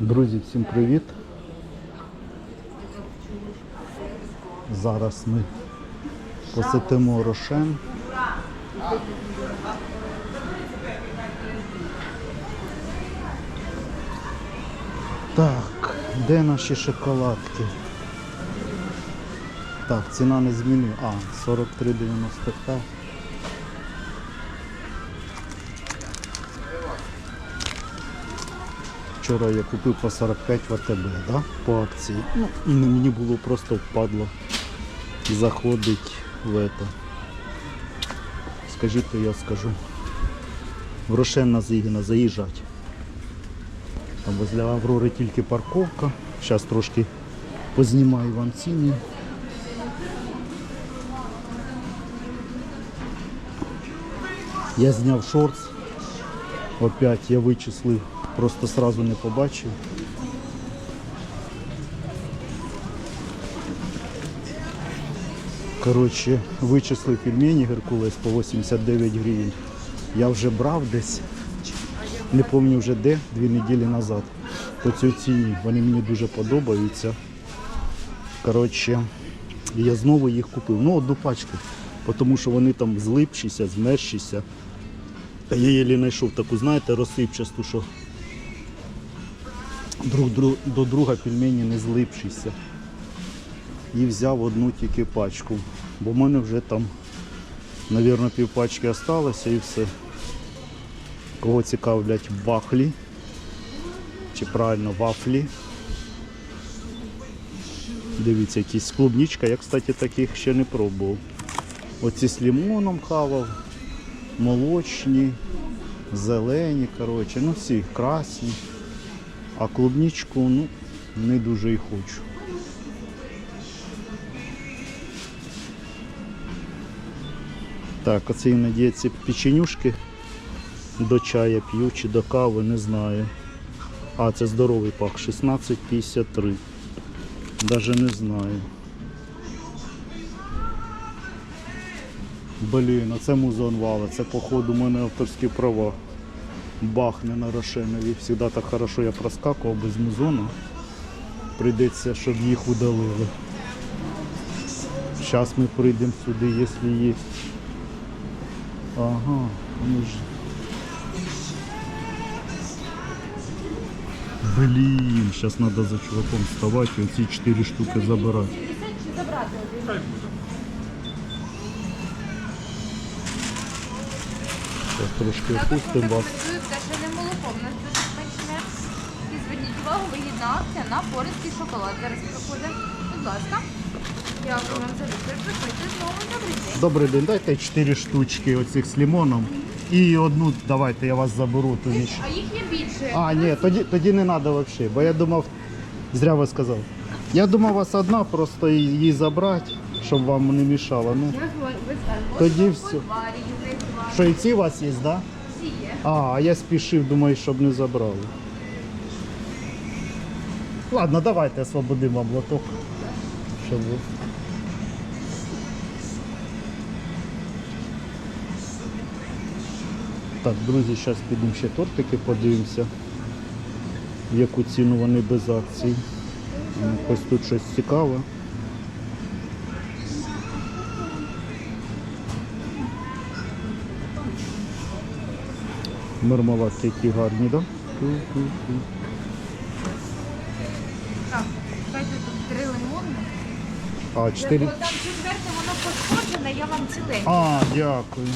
Друзі, всім привіт. Зараз ми посетимо Рошен. Так, де наші шоколадки? Так, ціна не змінила. А, 43,95. Вчора я купив по 45 в АТБ, да? по акції. Ну, мені було просто впадло заходить в это. Скажіть, то я скажу. В Рошен на Зигіна. Там возле Аврори тільки парковка. Зараз трошки познімаю вам ціни. Я зняв шортс. Опять я вичислив, просто сразу не побачив. Коротше, вичислив пельмені Геркулес по 89 гривень. Я вже брав десь, не пам'ятаю вже де, дві неділі назад. По цій ціні. Вони мені дуже подобаються. Коротше, я знову їх купив. Ну, одну пачку, тому що вони там злипшіся, змершіся. Я єлі знайшов таку, знаєте, розсипчасту, що друг, друг, до друга пельмені не злипшіся. І взяв одну тільки пачку. Бо в мене вже там, мабуть, півпачки залишилося і все. Кого цікавлять вафлі. Чи правильно вафлі. Дивіться, якісь клубничка. Я, кстати, таких ще не пробував. Оці з лимоном хавав молочні, зелені, коротше, ну всі красні. А клубничку ну, не дуже і хочу. Так, оце іноді печенюшки до чая п'ю чи до кави, не знаю. А, це здоровий пак, 16,53. Даже не знаю. Блін, а це музон вала, це походу у мене авторські права. Бахне на Рошенові. Всегда так хорошо я проскакував без музону. Прийдеться, щоб їх удалили. Зараз ми прийдемо сюди, якщо є. Ага, ну ж. Блін, зараз треба за чуваком вставати і оці 4 штуки забирати. Зараз трошки опустимо вас. Рекомендую пташине молоко. У нас дуже смачне. І зверніть увагу, вигідна акція на пористий шоколад. Зараз проходить. Будь ласка. Дякую вам за вибір. Приходьте знову. Добрий день. Добрий день, дайте 4 штучки оцих з лимоном. І одну давайте, я вас заберу. А їх є більше. А, ні, тоді, тоді не треба взагалі, бо я думав, зря ви сказав. Я думав, у вас одна, просто її забрати, щоб вам не мішало. Ну, ви? Тоді все. Що і ці у вас є, так? Да? Всі є. А, а я спішив, думаю, щоб не забрали. Ладно, давайте освободимо вам лоток. Щоб... Так, друзі, зараз підемо ще тортики подивимося, в яку ціну вони без акцій. Ось тут щось цікаве. Мармеладки які гарні, так? Так, чекайте, тут три лимони. А, чотири. Там четверте, воно пошкоджене, я вам ціленьке. А, дякую.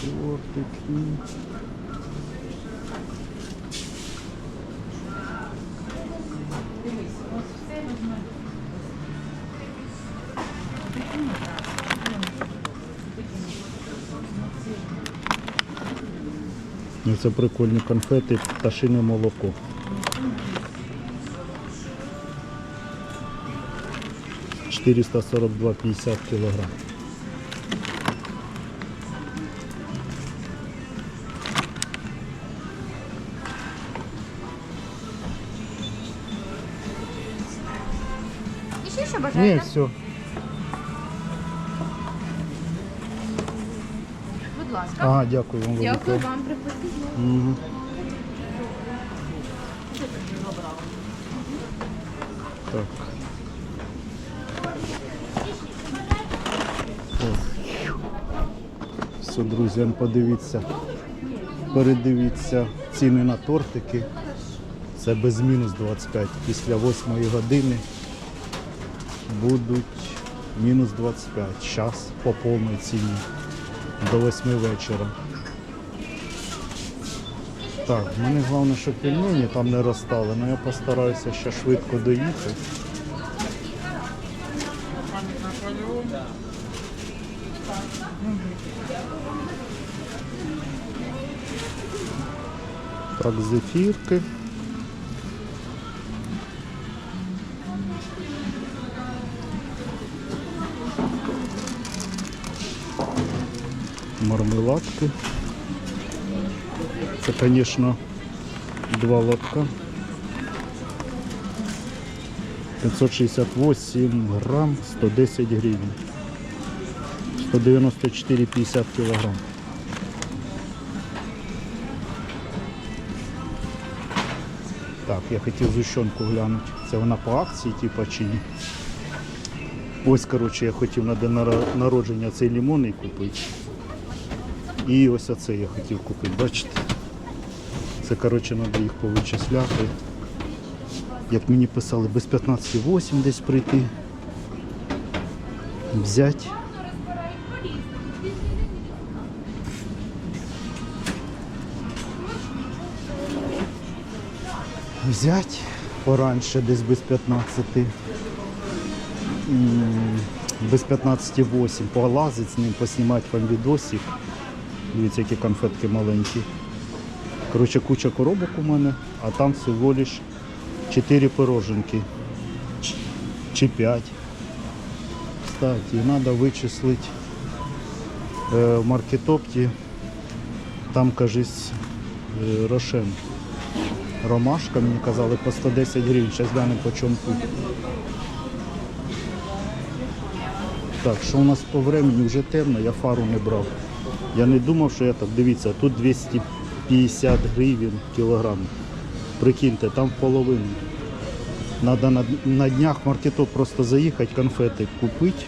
Тортики. Це прикольні конфети, пташине молоко. Четыреста сорок два пятьдесят килограмм. І ще що Не, бажаєте? все. Будь ласка. Ага, дякую вам велике. Дякую вам, приходьте. Мгм. Так. О. Все, друзі, он подивіться. Передивіться ціни на тортики. Це без мінус 25. Після 8 години будуть мінус 25. Час по повній ціні до 8 вечора. Так, мені головне, щоб пельмені там не розстали, але я постараюся ще швидко доїхати. Так, зефірки. Мармеладки. Це, звісно, два лотка. 568 грам, 110 гривень. 194,50 кілограм. Так, я хотів зущенку глянути. Це вона по акції, типа чи ні? Ось, коротше, я хотів на день народження цей лимонний купити. І ось оце я хотів купити, бачите? Це, коротше, треба їх повичисляти. Як мені писали, без 15,8 десь прийти. Взять. Взять пораньше, десь без 15. М, Без 15,8 полазить з ним, поснімати вам відосик. Дивіться, які конфетки маленькі. Коротше, куча коробок у мене, а там всього лиш 4 пироженки. Чи 5. Кстати, треба вичислити е, в маркетопті. Там, кажись, е, рошен. Ромашка, мені казали, по 110 гривень. Зараз глянемо по чому тут. Так, що у нас по времени вже темно, я фару не брав. Я не думав, що я так. Дивіться, тут 250 гривень кілограм. Прикиньте, там половину. Надо на, на днях в просто заїхати, конфети купити,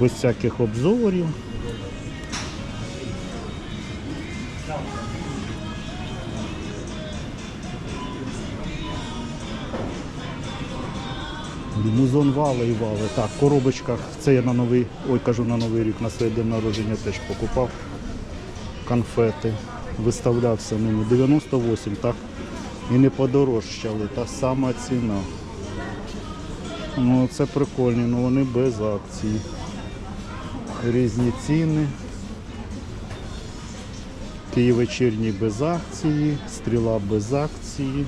без всяких обзорів. Музон вали і вали. Так, в коробочках. Це я на новий, ой, кажу на новий рік, на свій день народження теж покупав конфети. Виставлявся ними 98, так. І не подорожчали, та сама ціна. Ну це прикольні, ну вони без акції. Різні ціни. Київ вечірній без акції, стріла без акції.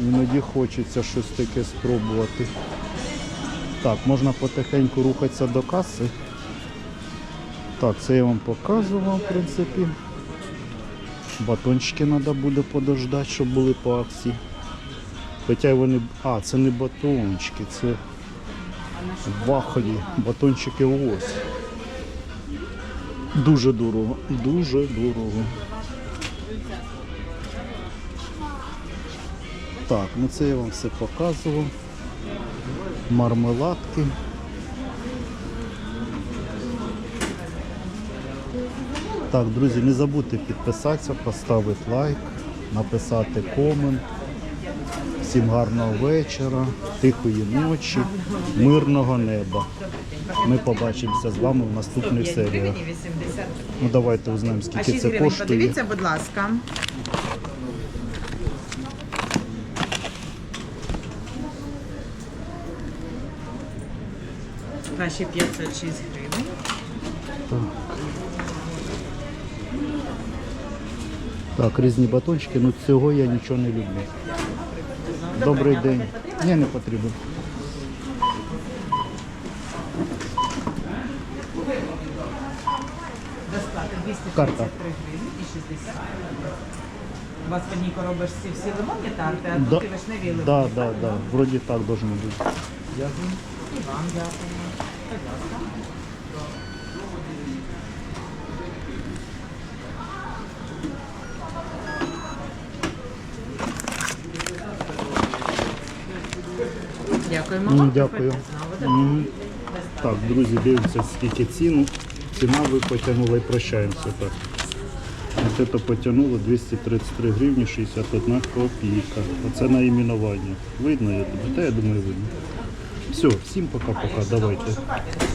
Іноді хочеться щось таке спробувати. Так, можна потихеньку рухатися до каси. Так, це я вам показував, в принципі. Батончики треба буде подождати, щоб були по акції. Хоча вони. А, це не батончики, це вафлі. Батончики ось. Дуже дорого. Дуже дорого. Так, ну це я вам все показував. Мармеладки. Так, друзі, не забудьте підписатися, поставити лайк, написати комент. Всім гарного вечора, тихої ночі, мирного неба. Ми побачимося з вами в наступних серіях. Ну давайте узнаємо, скільки це коштує. подивіться, будь ласка. Наші 506 гривень. Так, різні батончики, ну цього я нічого не люблю. Добрий день. Ні, не потрібен. Достати 263 Карта. гривні і 60. У вас в одній коробочці всі лимонні тарти, а Да, тут і вишневі лимони. да, да, да. Вроді так должно бути. Дякую. І вам дякуємо. Будь ласка. Дякуємо. Вам. Дякую. М. Так, друзі, дивимося, скільки ціну. Ціна ви потягнули і прощаємося так. Ось це потягнуло 233 гривні 61 копійка. Оце на іменування. Видно, я тобі? Та я думаю, видно. Все, всім пока-пока, давайте.